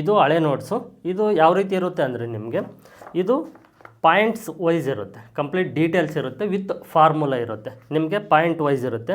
ಇದು ಹಳೆ ನೋಟ್ಸು ಇದು ಯಾವ ರೀತಿ ಇರುತ್ತೆ ಅಂದರೆ ನಿಮಗೆ, ಇದು ಪಾಯಿಂಟ್ಸ್ ವೈಸ್ ಇರುತ್ತೆ. ಕಂಪ್ಲೀಟ್ ಡೀಟೇಲ್ಸ್ ಇರುತ್ತೆ ವಿತ್ ಫಾರ್ಮುಲಾ ಇರುತ್ತೆ. ನಿಮಗೆ ಪಾಯಿಂಟ್ ವೈಸ್ ಇರುತ್ತೆ.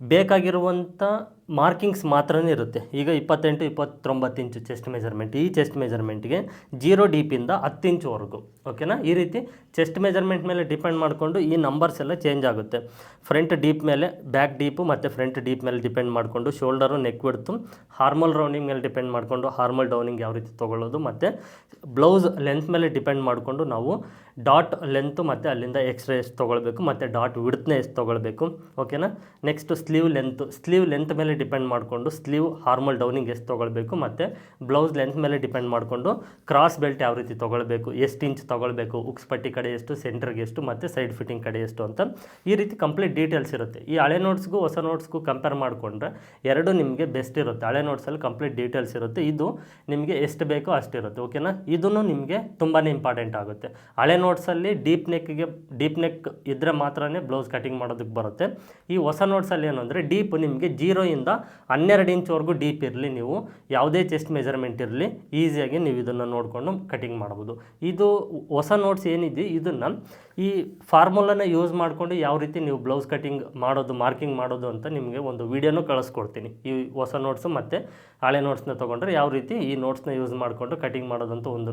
ಬೇಕಾಗಿರುವಂಥ ಮಾರ್ಕಿಂಗ್ಸ್ ಮಾತ್ರನೇ ಇರುತ್ತೆ. ಈಗ ಇಪ್ಪತ್ತೆಂಟು, ಇಪ್ಪತ್ತೊಂಬತ್ತು ಇಂಚು ಚೆಸ್ಟ್ ಮೆಜರ್ಮೆಂಟ್ ಈ ಚೆಸ್ಟ್ ಮೆಜರ್ಮೆಂಟ್ಗೆ ಜೀರೋ ಡೀಪಿಂದ ಹತ್ತು ಇಂಚುವರೆಗೂ ಓಕೆನಾ ಈ ರೀತಿ ಚೆಸ್ಟ್ ಮೆಜರ್ಮೆಂಟ್ ಮೇಲೆ ಡಿಪೆಂಡ್ ಮಾಡಿಕೊಂಡು ಈ ನಂಬರ್ಸ್ ಎಲ್ಲ ಚೇಂಜ್ ಆಗುತ್ತೆ. ಫ್ರಂಟ್ ಡೀಪ್ ಮೇಲೆ ಬ್ಯಾಕ್ ಡೀಪು ಮತ್ತು ಫ್ರಂಟ್ ಡೀಪ್ ಮೇಲೆ ಡಿಪೆಂಡ್ ಮಾಡಿಕೊಂಡು shoulder neck width armhole rounding ಮೇಲೆ ಡಿಪೆಂಡ್ ಮಾಡಿಕೊಂಡು ಹಾರ್ಮಲ್ ಡೌನಿಂಗ್ ಯಾವ ರೀತಿ ತೊಗೊಳ್ಳೋದು ಮತ್ತು ಬ್ಲೌಸ್ ಲೆಂತ್ ಮೇಲೆ ಡಿಪೆಂಡ್ ಮಾಡಿಕೊಂಡು ನಾವು ಡಾಟ್ ಲೆಂತು ಮತ್ತು ಅಲ್ಲಿಂದ ಎಕ್ಸ್ಟ್ರಾ ಎಷ್ಟು ತೊಗೊಳ್ಬೇಕು ಮತ್ತು ಡಾಟ್ ವಿಡ್ತ್ನ ಎಷ್ಟು ತೊಗೊಳ್ಬೇಕು, ಓಕೆನಾ? Next sleeve length sleeve length ಮೇಲೆ ಡಿಪೆಂಡ್ ಮಾಡಿಕೊಂಡು ಸ್ಲೀವ್ ಹಾರ್ಮಲ್ ಡೌನಿಂಗ್ ಎಷ್ಟು ತೊಗೊಳ್ಬೇಕು ಮತ್ತು ಬ್ಲೌಸ್ ಲೆಂತ್ ಮೇಲೆ ಡಿಪೆಂಡ್ ಮಾಡಿಕೊಂಡು ಕ್ರಾಸ್ ಬೆಲ್ಟ್ ಯಾವ ರೀತಿ ತೊಗೊಳ್ಬೇಕು, ಎಷ್ಟು ಇಂಚ್ ತೊಗೊಳ್ಬೇಕು, ಉಕ್ಸ್ ಪಟ್ಟಿ ಕಡೆ ಎಷ್ಟು, ಸೆಂಟ್ರಿಗೆ ಎಷ್ಟು ಮತ್ತು ಸೈಡ್ ಫಿಟ್ಟಿಂಗ್ ಕಡೆ ಎಷ್ಟು ಅಂತ ಈ ರೀತಿ ಕಂಪ್ಲೀಟ್ ಡೀಟೇಲ್ಸ್ ಇರುತ್ತೆ. ಈ ಹಳೆ ನೋಟ್ಸ್ಗೂ ಹೊಸ ನೋಟ್ಸ್ಗೂ ಕಂಪೇರ್ ಮಾಡಿಕೊಂಡ್ರೆ ಎರಡು ನಿಮಗೆ ಬೆಸ್ಟ್ ಇರುತ್ತೆ. ಹಳೆ ನೋಟ್ಸಲ್ಲಿ ಕಂಪ್ಲೀಟ್ ಡೀಟೇಲ್ಸ್ ಇರುತ್ತೆ. ಇದು ನಿಮಗೆ ಎಷ್ಟು ಬೇಕೋ ಅಷ್ಟಿರುತ್ತೆ ಓಕೆನಾ? ಇದನ್ನು ನಿಮಗೆ ತುಂಬಾ ಇಂಪಾರ್ಟೆಂಟ್ ಆಗುತ್ತೆ. ಹಳೆ ನೋಟ್ಸಲ್ಲಿ ಡೀಪ್ ನೆಕ್ಗೆ ಡೀಪ್ ನೆಕ್ ಇದ್ದರೆ ಮಾತ್ರನೇ ಬ್ಲೌಸ್ ಕಟಿಂಗ್ ಮಾಡೋದಕ್ಕೆ ಬರುತ್ತೆ. ಈ ಹೊಸ ನೋಟ್ಸಲ್ಲಿ ಏನು ಅಂದರೆ ಡೀಪ್ ನಿಮಗೆ ಜೀರೋಯಿಂದ ಹನ್ನೆರಡು ಇಂಚ್ವರೆಗೂ ಡೀಪ್ ಇರಲಿ ನೀವು. ಯಾವುದೇ ಚೆಸ್ಟ್ ಮೆಜರ್ಮೆಂಟ್ ಇರಲಿ ಈಸಿಯಾಗಿ ನೀವು ಇದನ್ನು ನೋಡಿಕೊಂಡು ಕಟಿಂಗ್ ಮಾಡ್ಬೋದು. ಇದು ಹೊಸ ನೋಟ್ಸ್ ಏನಿದೆ, ಇದನ್ನು ಈ ಫಾರ್ಮುಲಾನ ಯೂಸ್ ಮಾಡಿಕೊಂಡು ಯಾವ ರೀತಿ ನೀವು ಬ್ಲೌಸ್ ಕಟಿಂಗ್ ಮಾಡೋದು ಮಾರ್ಕಿಂಗ್ ಮಾಡೋದು ಅಂತ ನಿಮಗೆ ಒಂದು ವೀಡಿಯೋನೂ ಕಳಿಸ್ಕೊಡ್ತೀನಿ. ಈ ಹೊಸ ನೋಟ್ಸು ಮತ್ತು ಹಳೆ ನೋಟ್ಸ್ನ ತೊಗೊಂಡ್ರೆ ಯಾವ ರೀತಿ ಈ ನೋಟ್ಸ್ನ ಯೂಸ್ ಮಾಡಿಕೊಂಡು ಕಟಿಂಗ್ ಮಾಡೋದಂತ ಒಂದು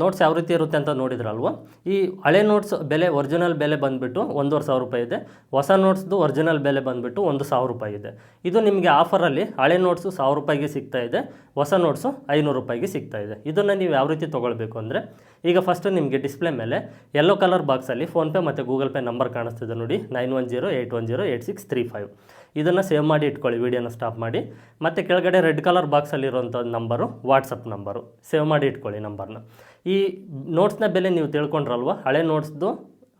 ನೋಟ್ಸ್ ಯಾವ ರೀತಿ ಇರುತ್ತೆ ಅಂತ ನೋಡಿದ್ರಲ್ವ? ಈ ಹಳೆ ನೋಟ್ಸ್ ಬೆಲೆ ಒರಿಜಿನಲ್ ಬೆಲೆ ಬಂದುಬಿಟ್ಟು ಒಂದೂವರೆ ಸಾವಿರ ರೂಪಾಯಿ ಇದೆ. ಹೊಸ ನೋಟ್ಸ್ದು ಒರಿಜಿನಲ್ ಬೆಲೆ ಬಂದುಬಿಟ್ಟು ಒಂದು ಸಾವಿರ ರೂಪಾಯಿ ಇದೆ. ಇದು ನಿಮಗೆ ಆಫರಲ್ಲಿ ಹಳೆ ನೋಟ್ಸು ಸಾವಿರ ರೂಪಾಯಿಗೆ ಸಿಗ್ತಾ ಇದೆ, ಹೊಸ ನೋಟ್ಸು ಐನೂರು ರೂಪಾಯಿಗೆ ಸಿಗ್ತಾ ಇದೆ. ಇದನ್ನು ನೀವು ಯಾವ ರೀತಿ ತೊಗೊಳ್ಬೇಕು ಅಂದರೆ, ಈಗ ಫಸ್ಟು ನಿಮಗೆ ಡಿಸ್ಪ್ಲೇ ಮೇಲೆ ಯೆಲ್ಲೋ ಕಲರ್ ಬಾಕ್ಸಲ್ಲಿ ಫೋನ್ಪೇ ಮತ್ತು ಗೂಗಲ್ ಪೇ ನಂಬರ್ ಕಾಣಿಸ್ತಿದೆ ನೋಡಿ nine one zero eight one zero eight six three five ಇದನ್ನು ಸೇವ್ ಮಾಡಿ ಇಟ್ಕೊಳ್ಳಿ ವಿಡಿಯೋನ ಸ್ಟಾಪ್ ಮಾಡಿ. ಮತ್ತು ಕೆಳಗಡೆ ರೆಡ್ ಕಲರ್ ಬಾಕ್ಸಲ್ಲಿರುವಂಥ ನಂಬರು ವಾಟ್ಸಪ್ ನಂಬರು ಸೇವ್ ಮಾಡಿ ಇಟ್ಕೊಳ್ಳಿ ನಂಬರ್ನ ಈ ನೋಟ್ಸ್ನ ಬೆಲೆ ನೀವು ತಿಳ್ಕೊಂಡ್ರಲ್ವ? ಹಳೆ ನೋಟ್ಸ್ದು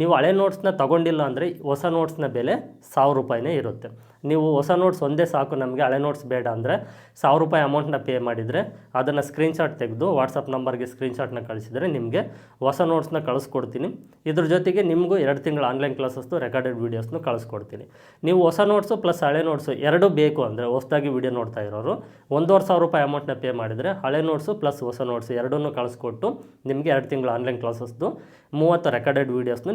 ನೀವು ಹಳೆ ನೋಟ್ಸ್ನ ತೊಗೊಂಡಿಲ್ಲ ಅಂದರೆ ಹೊಸ ನೋಟ್ಸ್ನ ಬೆಲೆ ಸಾವಿರ ರೂಪಾಯಿನೇ ಇರುತ್ತೆ. ನೀವು ಹೊಸ ನೋಟ್ಸ್ ಒಂದೇ ಸಾಕು, ನಮಗೆ ಹಳೆ ನೋಟ್ಸ್ ಬೇಡ ಅಂದರೆ ಸಾವಿರ ರೂಪಾಯಿ ಅಮೌಂಟ್ನ ಪೇ ಮಾಡಿದರೆ ಅದನ್ನು ಸ್ಕ್ರೀನ್ಶಾಟ್ ತೆಗೆದು ವಾಟ್ಸಪ್ ನಂಬರ್ಗೆ ಸ್ಕ್ರೀನ್ಶಾಟ್ನ ಕಳಿಸಿದರೆ ನಿಮಗೆ ಹೊಸ ನೋಟ್ಸ್ನ ಕಳಿಸ್ಕೊಡ್ತೀನಿ. ಇದ್ರ ಜೊತೆಗೆ ನಿಮಗೂ ಎರಡು ತಿಂಗಳು ಆನ್ಲೈನ್ ಕ್ಲಾಸಸ್ದು ರೆಕಾರ್ಡೆಡ್ ವೀಡಿಯೋಸ್ನು ಕಳಿಸ್ಕೊಡ್ತೀನಿ. ನೀವು ಹೊಸ ನೋಟ್ಸು ಪ್ಲಸ್ ಹಳೆ ನೋಟ್ಸು ಎರಡೂ ಬೇಕು ಅಂದರೆ ಹೊಸದಾಗಿ ವೀಡಿಯೋ ನೋಡ್ತಾ ಇರೋರು, ಒಂದೂವರೆ ಸಾವಿರ ರೂಪಾಯಿ ಅಮೌಂಟ್ನ ಪೇ ಮಾಡಿದರೆ ಹಳೆ ನೋಟ್ಸು ಪ್ಲಸ್ ಹೊಸ ನೋಟ್ಸು ಎರಡನ್ನೂ ಕಳಿಸ್ಕೊಟ್ಟು ನಿಮಗೆ ಎರಡು ತಿಂಗಳು ಆನ್ಲೈನ್ ಕ್ಲಾಸಸ್ದು ಮೂವತ್ತು ರೆಕಾರ್ಡೆಡ್ ವೀಡಿಯೋಸ್ನು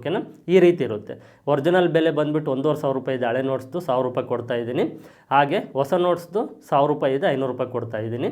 ಓಕೆನಾ? ಈ ರೀತಿ ಇರುತ್ತೆ. ಒರಿಜಿನಲ್ ಬೆಲೆ ಬಂದುಬಿಟ್ಟು ಒಂದೂವರೆ ಸಾವಿರ ರೂಪಾಯಿ ಇದೆ. ಹಳೆ ನೋಟ್ಸ್ದು ಸಾವಿರ ರೂಪಾಯಿ ಕೊಡ್ತಾ ಇದ್ದೀನಿ. ಹಾಗೆ ಹೊಸ ನೋಟ್ಸ್ದು ಸಾವಿರ ರೂಪಾಯಿ ಇದೆ, ಐನೂರು ರೂಪಾಯಿ ಕೊಡ್ತಾ ಇದ್ದೀನಿ.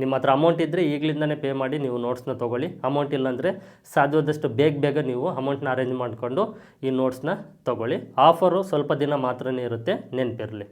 ನಿಮ್ಮ ಹತ್ರ ಅಮೌಂಟ್ ಇದ್ದರೆ ಈಗಲಿಂದನೇ ಪೇ ಮಾಡಿ ನೀವು ನೋಟ್ಸ್ನ ತೊಗೊಳ್ಳಿ. ಅಮೌಂಟ್ ಇಲ್ಲಾಂದರೆ ಸಾಧ್ಯವಾದಷ್ಟು ಬೇಗ ಬೇಗ ನೀವು ಅಮೌಂಟ್ನ ಅರೇಂಜ್ ಮಾಡಿಕೊಂಡು ಈ ನೋಟ್ಸ್ನ ತೊಗೊಳ್ಳಿ. ಆಫರು ಸ್ವಲ್ಪ ದಿನ ಮಾತ್ರನೇ ಇರುತ್ತೆ, ನೆನಪಿರಲಿ.